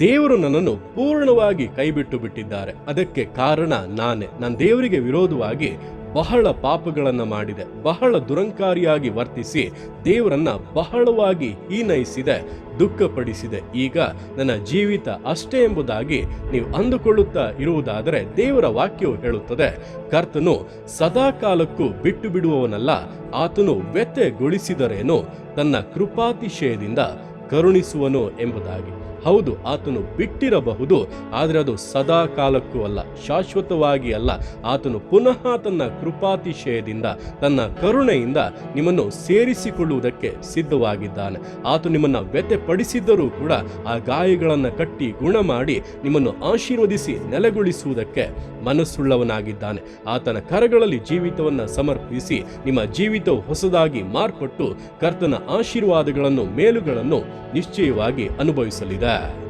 ದೇವರು ನನ್ನನ್ನು ಪೂರ್ಣವಾಗಿ ಕೈಬಿಟ್ಟು ಬಿಟ್ಟಿದ್ದಾರೆ. ಅದಕ್ಕೆ ಕಾರಣ ನಾನೇ. ನಾನು ದೇವರಿಗೆ ವಿರೋಧವಾಗಿ ಬಹಳ ಪಾಪಗಳನ್ನ ಮಾಡಿದೆ. ಬಹಳ ದುರಂಕಾರಿಯಾಗಿ ವರ್ತಿಸಿ ದೇವರನ್ನ ಬಹಳವಾಗಿ ಹೀನೈಸಿದೆ, ದುಃಖಪಡಿಸಿದೆ. ಈಗ ನನ್ನ ಜೀವಿತ ಅಷ್ಟೇ ಎಂಬುದಾಗಿ ನೀವು ಅಂದುಕೊಳ್ಳುತ್ತಾ ಇರುವುದಾದರೆ ದೇವರ ವಾಕ್ಯವು ಹೇಳುತ್ತದೆ, ಕರ್ತನು ಸದಾ ಕಾಲಕ್ಕೂ ಬಿಟ್ಟು ಬಿಡುವವನಲ್ಲ ಆತನು ವ್ಯತ್ಯಗೊಳಿಸಿದರೇನು ತನ್ನ ಕೃಪಾತಿಶಯದಿಂದ ಕರುಣಿಸುವನು ಎಂಬುದಾಗಿ. ಹೌದು, ಆತನು ಬಿಟ್ಟಿರಬಹುದು, ಆದರೆ ಅದು ಸದಾ ಕಾಲಕ್ಕೂ ಅಲ್ಲ, ಶಾಶ್ವತವಾಗಿ ಅಲ್ಲ. ಆತನು ಪುನಃ ತನ್ನ ಕೃಪಾತಿಶಯದಿಂದ, ತನ್ನ ಕರುಣೆಯಿಂದ ನಿಮ್ಮನ್ನು ಸೇರಿಸಿಕೊಳ್ಳುವುದಕ್ಕೆ ಸಿದ್ಧವಾಗಿದ್ದಾನೆ. ಆತ ನಿಮ್ಮನ್ನು ವ್ಯತ್ಯಪಡಿಸಿದ್ದರೂ ಕೂಡ ಆ ಗಾಯಗಳನ್ನು ಕಟ್ಟಿ ಗುಣ ಮಾಡಿ ನಿಮ್ಮನ್ನು ಆಶೀರ್ವದಿಸಿ ನೆಲೆಗೊಳಿಸುವುದಕ್ಕೆ ಮನಸ್ಸುಳ್ಳವನಾಗಿದ್ದಾನೆ. ಆತನ ಕರಗಳಲ್ಲಿ ಜೀವಿತವನ್ನು ಸಮರ್ಪಿಸಿ, ನಿಮ್ಮ ಜೀವಿತವು ಹೊಸದಾಗಿ ಮಾರ್ಪಟ್ಟು ಕರ್ತನ ಆಶೀರ್ವಾದಗಳನ್ನು, ಮೇಲುಗಳನ್ನು ನಿಶ್ಚಯವಾಗಿ ಅನುಭವಿಸಲಿದೆ. Buddha